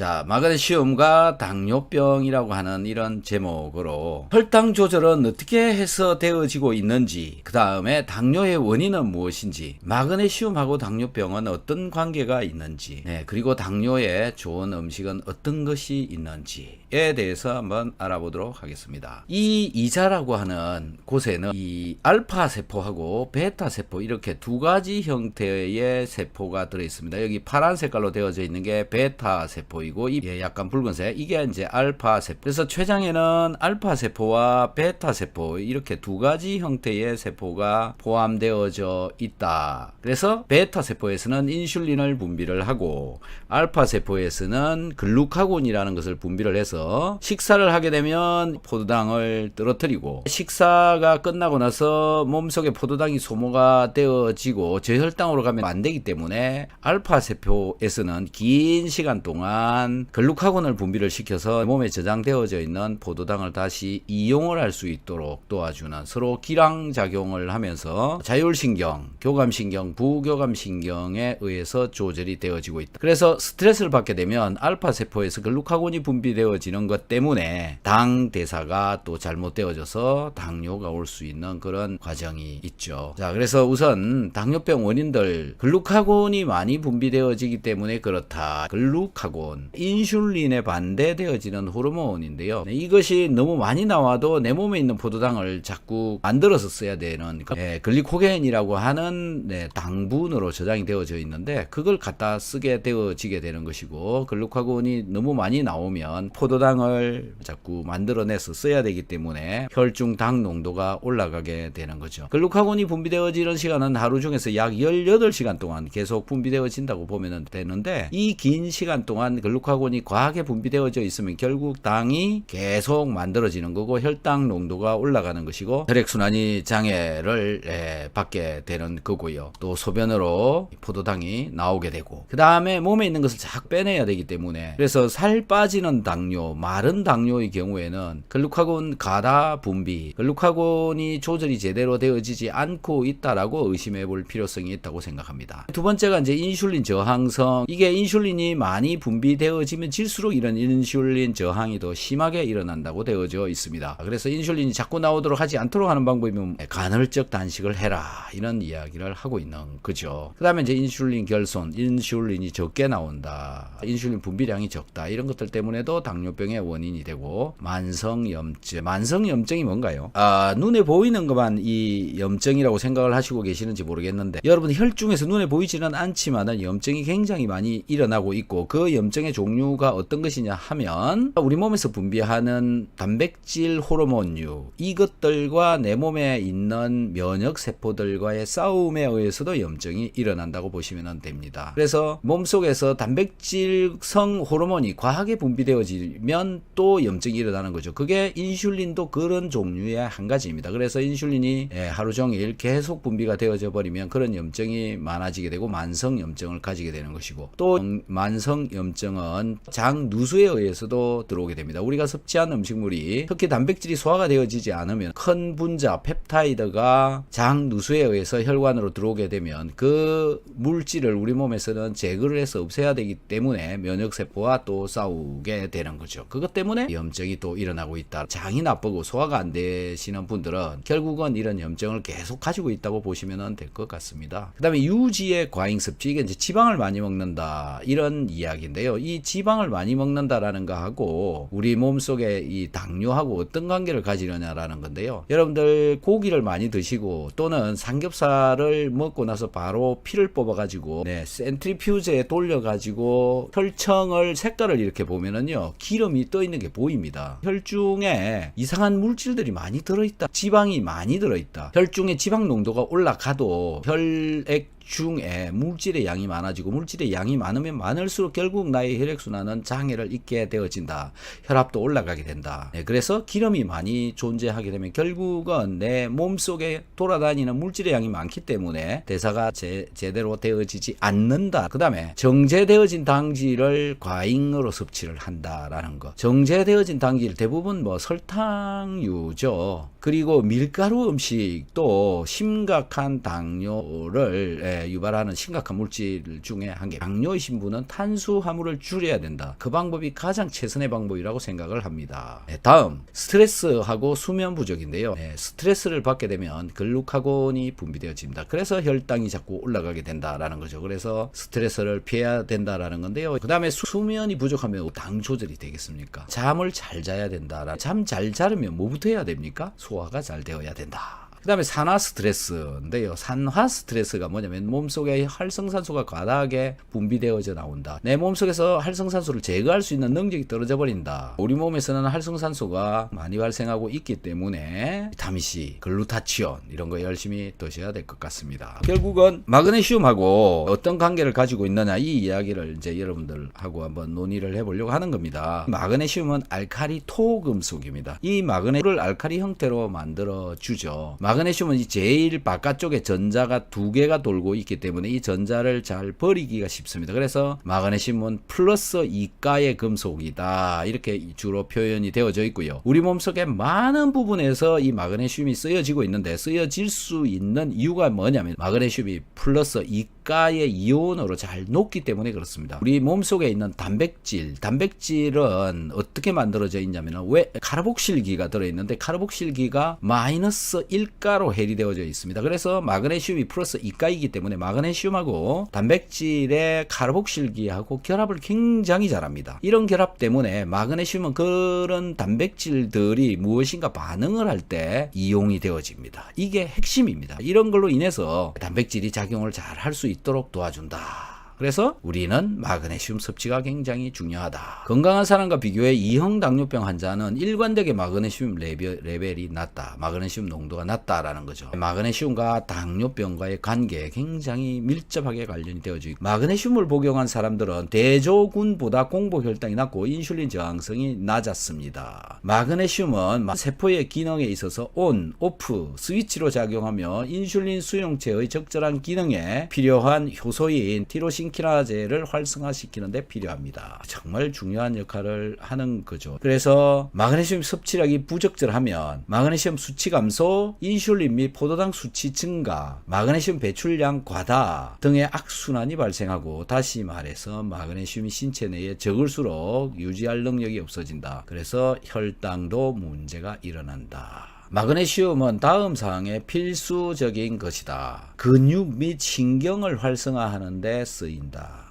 자, 마그네슘과 당뇨병이라고 하는 이런 제목으로 혈당 조절은 어떻게 해서 되어지고 있는지, 그 다음에 당뇨의 원인은 무엇인지, 마그네슘하고 당뇨병은 어떤 관계가 있는지, 네, 그리고 당뇨에 좋은 음식은 어떤 것이 있는지 에 대해서 한번 알아보도록 하겠습니다. 이 이자라고 하는 곳에는 이 알파 세포하고 베타 세포 이렇게 두 가지 형태의 세포가 들어 있습니다. 여기 파란 색깔로 되어져 있는 게 베타 세포이고 이 예, 약간 붉은색 이게 이제 알파 세포. 그래서 췌장에는 알파 세포와 베타 세포 이렇게 두 가지 형태의 세포가 포함되어져 있다. 그래서 베타 세포에서는 인슐린을 분비를 하고 알파 세포에서는 글루카곤이라는 것을 분비를 해서 식사를 하게 되면 포도당을 떨어뜨리고 식사가 끝나고 나서 몸속에 포도당이 소모가 되어지고 저혈당으로 가면 안 되기 때문에 알파 세포에서는 긴 시간 동안 글루카곤을 분비를 시켜서 몸에 저장되어져 있는 포도당을 다시 이용을 할 수 있도록 도와주는 서로 기랑 작용을 하면서 자율신경, 교감신경, 부교감신경에 의해서 조절이 되어지고 있다. 그래서 스트레스를 받게 되면 알파 세포에서 글루카곤이 분비되어지 는 것 때문에 당 대사가 또 잘못되어져서 당뇨가 올 수 있는 그런 과정이 있죠. 자, 그래서 우선 당뇨병 원인들 글루카곤이 많이 분비되어지기 때문에 그렇다. 글루카곤, 인슐린에 반대되어지는 호르몬인데요. 네, 이것이 너무 많이 나와도 내 몸에 있는 포도당을 자꾸 만들어서 써야 되는 그, 예, 글리코겐이라고 하는 네, 당분으로 저장이 되어져 있는데 그걸 갖다 쓰게 되어지게 되는 것이고 글루카곤이 너무 많이 나오면 포도 당을 자꾸 만들어내서 써야 되기 때문에 혈중 당 농도가 올라가게 되는 거죠. 글루카곤이 분비되어지는 시간은 하루 중에서 약 18시간 동안 계속 분비되어진다고 보면 되는데 이 긴 시간 동안 글루카곤이 과하게 분비되어져 있으면 결국 당이 계속 만들어지는 거고 혈당 농도가 올라가는 것이고 혈액순환이 장애를 예, 받게 되는 거고요. 또 소변으로 포도당이 나오게 되고 그 다음에 몸에 있는 것을 쫙 빼내야 되기 때문에 그래서 살 빠지는 당뇨, 마른 당뇨의 경우에는 글루카곤 가다 분비, 글루카곤이 조절이 제대로 되어지지 않고 있다라고 의심해 볼 필요성이 있다고 생각합니다. 두 번째가 이제 인슐린 저항성. 이게 인슐린이 많이 분비되어지면 질수록 이런 인슐린 저항이 더 심하게 일어난다고 되어져 있습니다. 그래서 인슐린이 자꾸 나오도록 하지 않도록 하는 방법이면 간헐적 단식을 해라 이런 이야기를 하고 있는 거죠. 그다음에 이제 인슐린 결손, 인슐린이 적게 나온다, 인슐린 분비량이 적다 이런 것들 때문에도 당뇨 병의 원인이 되고 만성 염증, 만성 염증이 뭔가요? 아 눈에 보이는 것만 이 염증이라고 생각을 하시고 계시는지 모르겠는데 여러분 혈중에서 눈에 보이지는 않지만은 염증이 굉장히 많이 일어나고 있고 그 염증의 종류가 어떤 것이냐 하면 우리 몸에서 분비하는 단백질 호르몬류 이것들과 내 몸에 있는 면역 세포들과의 싸움에 의해서도 염증이 일어난다고 보시면 됩니다. 그래서 몸속에서 단백질성 호르몬이 과하게 분비되어지 면 또 염증이 일어나는 거죠. 그게 인슐린도 그런 종류의 한 가지입니다. 그래서 인슐린이 예, 하루 종일 계속 분비가 되어져 버리면 그런 염증이 많아지게 되고 만성 염증을 가지게 되는 것이고 또 만성 염증은 장 누수에 의해서도 들어오게 됩니다. 우리가 섭취한 음식물이 특히 단백질이 소화가 되어지지 않으면 큰 분자 펩타이드가 장 누수에 의해서 혈관으로 들어오게 되면 그 물질을 우리 몸에서는 제거를 해서 없애야 되기 때문에 면역 세포와 또 싸우게 되는 거죠. 그것 때문에 염증이 또 일어나고 있다. 장이 나쁘고 소화가 안 되시는 분들은 결국은 이런 염증을 계속 가지고 있다고 보시면 될 것 같습니다. 그 다음에 유지의 과잉 섭취 이게 이제 지방을 많이 먹는다 이런 이야기인데요. 이 지방을 많이 먹는다라는 거하고 우리 몸속에 이 당뇨하고 어떤 관계를 가지느냐라는 건데요. 여러분들 고기를 많이 드시고 또는 삼겹살을 먹고 나서 바로 피를 뽑아 가지고 네, 센트리퓨즈에 돌려 가지고 혈청을 색깔을 이렇게 보면은요. 기 름이 떠 있는 게 보입니다. 혈중에 이상한 물질들이 많이 들어 있다. 지방이 많이 들어 있다. 혈중에 지방 농도가 올라가도 혈액 중에 물질의 양이 많아지고 물질의 양이 많으면 많을수록 결국 나의 혈액순환은 장애를 입게 되어진다. 혈압도 올라가게 된다. 네, 그래서 기름이 많이 존재하게 되면 결국은 내 몸속에 돌아다니는 물질의 양이 많기 때문에 대사가 제, 제대로 되어지지 않는다. 그 다음에 정제되어진 당질을 과잉으로 섭취를 한다라는 것. 정제되어진 당질 대부분 뭐 설탕류죠. 그리고 밀가루 음식도 심각한 당뇨를 예, 에 유발하는 심각한 물질 중에 한 개. 당뇨이신 분은 탄수 화물을 줄여야 된다. 그 방법이 가장 최선의 방법이라고 생각을 합니다. 네, 다음 스트레스하고 수면 부족인데요. 네, 스트레스를 받게 되면 글루카곤이 분비되어집니다. 그래서 혈당이 자꾸 올라가게 된다라는 거죠. 그래서 스트레스를 피해야 된다라는 건데요. 그 다음에 수면이 부족하면 당 조절이 되겠습니까? 잠을 잘 자야 된다. 잠잘 자려면 뭐부터 해야 됩니까? 소화가 잘 되어야 된다. 그 다음에 산화 스트레스인데요. 산화 스트레스가 뭐냐면 몸속에 활성산소가 과다하게 분비되어져 나온다. 내 몸속에서 활성산소를 제거할 수 있는 능력이 떨어져 버린다. 우리 몸에서는 활성산소가 많이 발생하고 있기 때문에 비타민 C, 글루타치온 이런 거 열심히 드셔야 될 것 같습니다. 결국은 마그네슘하고 어떤 관계를 가지고 있느냐 이 이야기를 이제 여러분들하고 한번 논의를 해보려고 하는 겁니다. 마그네슘은 알카리 토금속입니다. 이 마그네슘을 알카리 형태로 만들어 주죠. 마그네슘은 이 제일 바깥쪽에 전자가 두 개가 돌고 있기 때문에 이 전자를 잘 버리기가 쉽습니다. 그래서 마그네슘은 플러스 이가의 금속이다. 이렇게 주로 표현이 되어져 있고요. 우리 몸속에 많은 부분에서 이 마그네슘이 쓰여지고 있는데 쓰여질 수 있는 이유가 뭐냐면 마그네슘이 플러스 이가 의 이온으로 잘 녹기 때문에 그렇습니다. 우리 몸속에 있는 단백질, 단백질은 어떻게 만들어져 있냐면 왜 카르복실기가 들어 있는데 카르복실기가 마이너스 1가로 해리되어져 있습니다. 그래서 마그네슘이 플러스 2가이기 때문에 마그네슘하고 단백질의 카르복실기하고 결합을 굉장히 잘합니다. 이런 결합 때문에 마그네슘은 그런 단백질들이 무엇인가 반응을 할 때 이용이 되어집니다. 이게 핵심입니다. 이런 걸로 인해서 단백질이 작용을 잘 할 수 있도록 도와준다. 그래서 우리는 마그네슘 섭취가 굉장히 중요하다. 건강한 사람과 비교해 2형 당뇨병 환자는 일관되게 마그네슘 레벨, 레벨이 낮다. 마그네슘 농도가 낮다라는 거죠. 마그네슘과 당뇨병과의 관계에 굉장히 밀접하게 관련이 되어져 있고 마그네슘을 복용한 사람들은 대조군보다 공복 혈당이 낮고 인슐린 저항성이 낮았습니다. 마그네슘은 세포의 기능에 있어서 온, 오프, 스위치로 작용하며 인슐린 수용체의 적절한 기능에 필요한 효소인 티로신 키나제를 활성화시키는 데 필요합니다. 정말 중요한 역할을 하는 거죠. 그래서 마그네슘 섭취량이 부적절하면 마그네슘 수치 감소, 인슐린 및 포도당 수치 증가, 마그네슘 배출량 과다 등의 악순환이 발생하고 다시 말해서 마그네슘이 신체 내에 적을수록 유지할 능력이 없어진다. 그래서 혈당도 문제가 일어난다. 마그네슘은 다음 사항에 필수적인 것이다. 근육 및 신경을 활성화하는 데 쓰인다.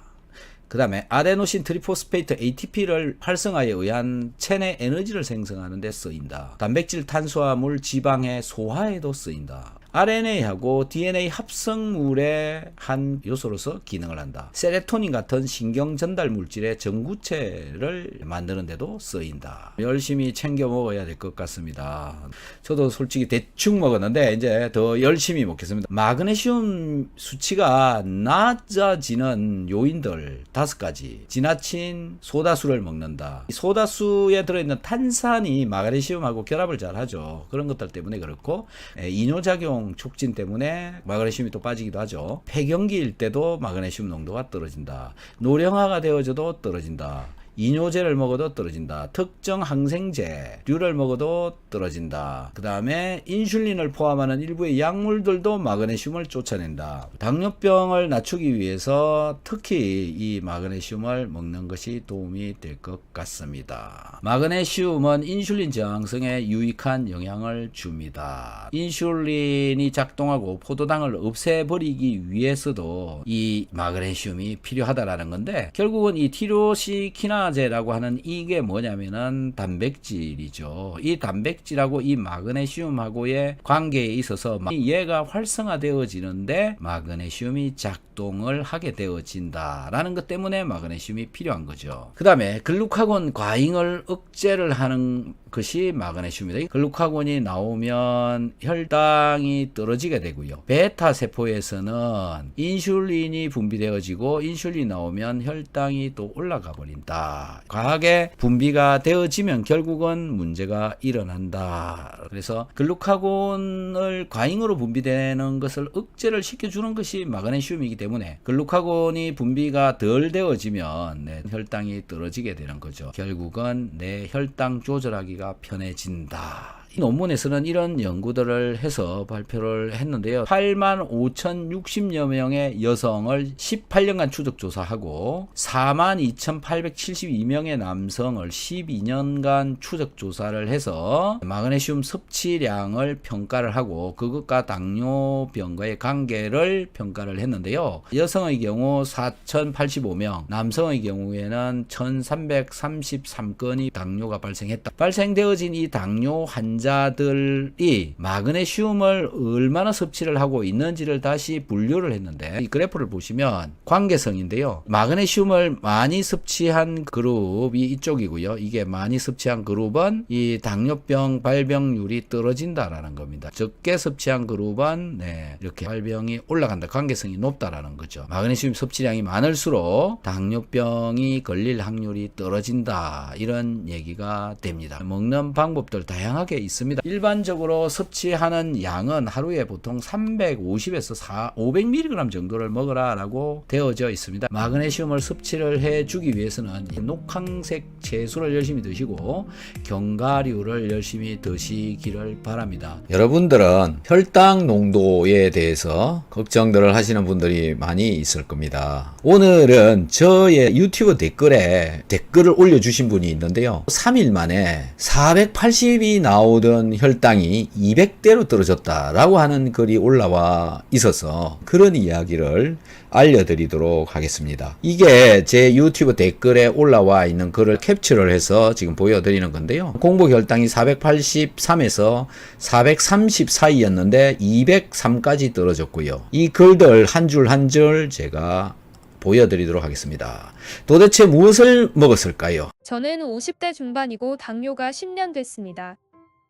그 다음에 아데노신 트리포스페이트 ATP를 활성화에 의한 체내 에너지를 생성하는 데 쓰인다. 단백질, 탄수화물, 지방의 소화에도 쓰인다. RNA하고 DNA 합성물의 한 요소로서 기능을 한다. 세레토닌 같은 신경 전달 물질의 전구체를 만드는 데도 쓰인다. 열심히 챙겨 먹어야 될 것 같습니다. 저도 솔직히 대충 먹었는데 이제 더 열심히 먹겠습니다. 마그네슘 수치가 낮아지는 요인들 다섯 가지. 지나친 소다수를 먹는다. 소다수에 들어있는 탄산이 마그네슘하고 결합을 잘 하죠. 그런 것들 때문에 그렇고 이뇨작용 촉진 때문에 마그네슘이 또 빠지기도 하죠. 폐경기일 때도 마그네슘 농도가 떨어진다. 노령화가 되어져도 떨어진다. 이뇨제를 먹어도 떨어진다. 특정 항생제류를 먹어도 떨어진다. 그 다음에 인슐린을 포함하는 일부의 약물들도 마그네슘을 쫓아낸다. 당뇨병을 낮추기 위해서 특히 이 마그네슘을 먹는 것이 도움이 될 것 같습니다. 마그네슘은 인슐린 저항성에 유익한 영향을 줍니다. 인슐린이 작동하고 포도당을 없애버리기 위해서도 이 마그네슘이 필요하다라는 건데 결국은 이 티로시키나 산화제라고 하는 이게 뭐냐면은 단백질이죠. 이 단백질하고 이 마그네슘하고의 관계에 있어서 얘가 활성화되어지는데 마그네슘이 작동을 하게 되어진다라는 것 때문에 마그네슘이 필요한 거죠. 그 다음에 글루카곤 과잉을 억제를 하는 것이 마그네슘입니다. 글루카곤이 나오면 혈당이 떨어지게 되고요. 베타 세포에서는 인슐린이 분비되어지고 인슐린 나오면 혈당이 또 올라가 버린다. 과하게 분비가 되어지면 결국은 문제가 일어난다. 그래서 글루카곤을 과잉으로 분비되는 것을 억제를 시켜주는 것이 마그네슘이기 때문에 글루카곤이 분비가 덜 되어지면 내 혈당이 떨어지게 되는 거죠. 결국은 내 혈당 조절하기가 편해진다. 이 논문에서는 이런 연구들을 해서 발표를 했는데요. 8만 5,060여 명의 여성을 18년간 추적 조사하고 4만 2,872명의 남성을 12년간 추적 조사를 해서 마그네슘 섭취량을 평가를 하고 그것과 당뇨병과의 관계를 평가를 했는데요. 여성의 경우 4,085명, 남성의 경우에는 1,333건이 당뇨가 발생했다. 발생되어진 이 당뇨 환자 들이 마그네슘을 얼마나 섭취를 하고 있는지를 다시 분류를 했는데 이 그래프를 보시면 관계성인데요. 마그네슘을 많이 섭취한 그룹이 이쪽이고요. 이게 많이 섭취한 그룹은 이 당뇨병 발병률이 떨어진다라는 겁니다. 적게 섭취한 그룹은 네, 이렇게 발병이 올라간다. 관계성이 높다라는 거죠. 마그네슘 섭취량이 많을수록 당뇨병이 걸릴 확률이 떨어진다. 이런 얘기가 됩니다. 먹는 방법들 다양하게 있습니다. 일반적으로 섭취하는 양은 하루에 보통 350에서 4, 500mg 정도를 먹으라라고 되어져 있습니다. 마그네슘을 섭취를 해 주기 위해서는 이 녹황색 채소를 열심히 드시고 견과류를 열심히 드시기를 바랍니다. 여러분들은 혈당 농도에 대해서 걱정들을 하시는 분들이 많이 있을 겁니다. 오늘은 저의 유튜브 댓글에 댓글을 올려주신 분이 있는데요. 3일 만에 480이 나 오던 혈당이 200대로 떨어졌다라고 하는 글이 올라와 있어서 그런 이야기를 알려드리도록 하겠습니다. 이게 제 유튜브 댓글에 올라와 있는 글을 캡처를 해서 지금 보여드리는 건데요. 공복 혈당이 483에서 430 사이였는데 203까지 떨어졌고요. 이 글들 한 줄 한 줄 제가 보여드리도록 하겠습니다. 도대체 무엇을 먹었을까요? 저는 50대 중반이고 당뇨가 10년 됐습니다.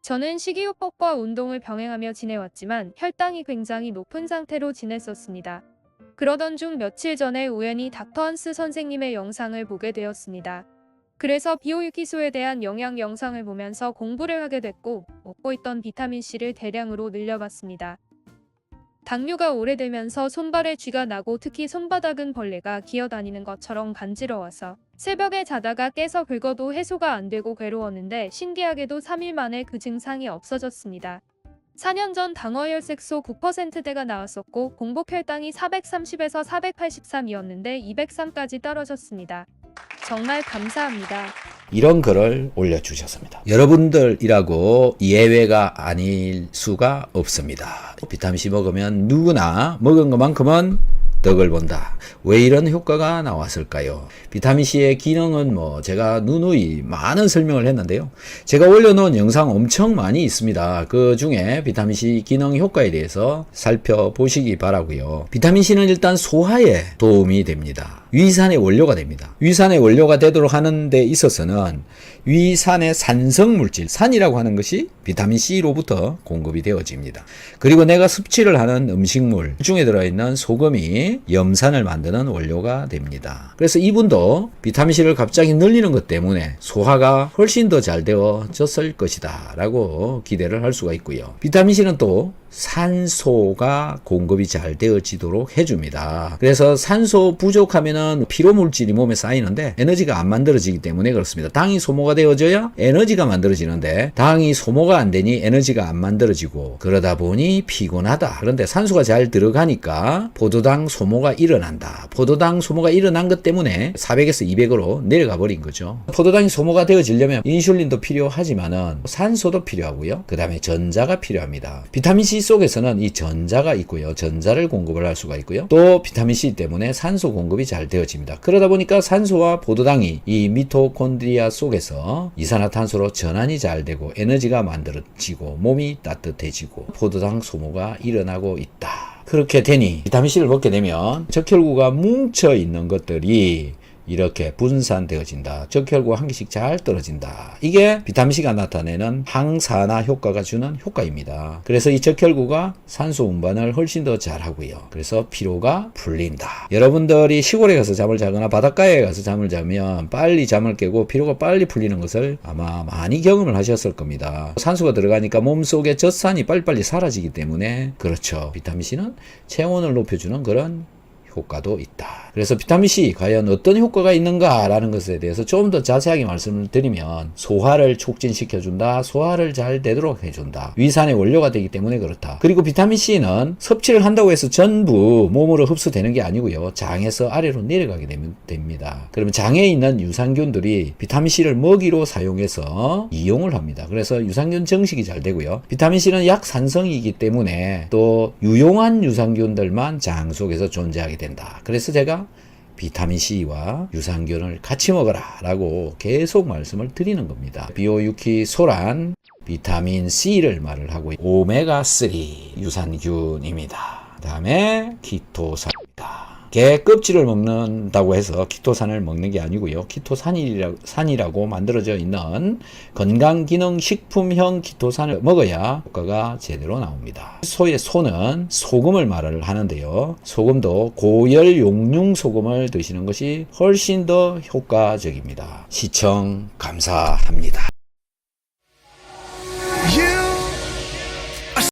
저는 식이요법과 운동을 병행하며 지내왔지만 혈당이 굉장히 높은 상태로 지냈었습니다. 그러던 중 며칠 전에 우연히 닥터 한스 선생님의 영상을 보게 되었습니다. 그래서 비오유키소에 대한 영양 영상을 보면서 공부를 하게 됐고 먹고 있던 비타민C를 대량으로 늘려봤습니다. 당뇨가 오래되면서 손발에 쥐가 나고 특히 손바닥은 벌레가 기어다니는 것처럼 간지러워서 새벽에 자다가 깨서 긁어도 해소가 안 되고 괴로웠는데 신기하게도 3일 만에 그 증상이 없어졌습니다. 4년 전 당어혈색소 9%대가 나왔었고 공복 혈당이 430에서 483이었는데 203까지 떨어졌습니다. 정말 감사합니다. 이런 글을 올려주셨습니다. 여러분들이라고 예외가 아닐 수가 없습니다. 비타민C 먹으면 누구나 먹은 것만큼은 덕을 본다. 왜 이런 효과가 나왔을까요? 비타민C의 기능은 뭐 제가 누누이 많은 설명을 했는데요. 제가 올려놓은 영상 엄청 많이 있습니다. 그 중에 비타민C 기능 효과에 대해서 살펴보시기 바라고요. 비타민C는 일단 소화에 도움이 됩니다. 위산의 원료가 됩니다. 위산의 원료가 되도록 하는 데 있어서는 위산의 산성 물질, 산이라고 하는 것이 비타민 C로부터 공급이 되어집니다. 그리고 내가 섭취를 하는 음식물 중에 들어있는 소금이 염산을 만드는 원료가 됩니다. 그래서 이분도 비타민 C를 갑자기 늘리는 것 때문에 소화가 훨씬 더 잘 되어졌을 것이다 라고 기대를 할 수가 있고요. 비타민 C는 또 산소가 공급이 잘 되어지도록 해줍니다. 그래서 산소 부족하면 은 피로 물질이 몸에 쌓이는데 에너지가 안 만들어지기 때문에 그렇습니다. 당이 소모가 되어져야 에너지가 만들어지는데 당이 소모가 안 되니 에너지가 안 만들어지고 그러다 보니 피곤하다. 그런데 산소가 잘 들어가니까 포도당 소모가 일어난다. 포도당 소모가 일어난 것 때문에 400에서 200으로 내려가 버린 거죠. 포도당이 소모가 되어지려면 인슐린도 필요하지만은 산소도 필요하고요. 그 다음에 전자가 필요합니다. 비타민 C 속에서는 이 전자가 있고요. 전자를 공급을 할 수가 있고요. 또 비타민 C 때문에 산소 공급이 잘 되어집니다. 그러다 보니까 산소와 포도당이 이 미토콘드리아 속에서 이산화탄소로 전환이 잘 되고 에너지가 만들어지고 몸이 따뜻해지고 포도당 소모가 일어나고 있다. 그렇게 되니 비타민C를 먹게 되면 적혈구가 뭉쳐 있는 것들이 이렇게 분산되어진다. 적혈구 한 개씩 잘 떨어진다. 이게 비타민C가 나타내는 항산화 효과가 주는 효과입니다. 그래서 이 적혈구가 산소 운반을 훨씬 더 잘하고요. 그래서 피로가 풀린다. 여러분들이 시골에 가서 잠을 자거나 바닷가에 가서 잠을 자면 빨리 잠을 깨고 피로가 빨리 풀리는 것을 아마 많이 경험을 하셨을 겁니다. 산소가 들어가니까 몸속에 젖산이 빨리빨리 사라지기 때문에 그렇죠. 비타민C는 체온을 높여주는 그런 효과도 있다. 그래서 비타민 C 과연 어떤 효과가 있는가라는 것에 대해서 좀더 자세하게 말씀을 드리면 소화를 촉진시켜 준다. 소화를 잘 되도록 해 준다. 위산의 원료가 되기 때문에 그렇다. 그리고 비타민 C는 섭취를 한다고 해서 전부 몸으로 흡수되는 게 아니고요. 장에서 아래로 내려가게 되면 됩니다. 그러면 장에 있는 유산균들이 비타민 C를 먹이로 사용해서 이용을 합니다. 그래서 유산균 정식이 잘 되고요. 비타민 C는 약산성이기 때문에 또 유용한 유산균들만 장 속에서 존재하게 된다. 그래서 제가 비타민 C와 유산균을 같이 먹어라 라고 계속 말씀을 드리는 겁니다. 비오유키 소란 비타민 C를 말을 하고 오메가3 유산균입니다. 그 다음에 키토산입니다. 개 껍질을 먹는다고 해서 키토산을 먹는 게 아니고요. 키토산이라, 산이라고 만들어져 있는 건강기능식품형 키토산을 먹어야 효과가 제대로 나옵니다. 소의 소는 소금을 말을 하는데요. 소금도 고열 용융 소금을 드시는 것이 훨씬 더 효과적입니다. 시청 감사합니다.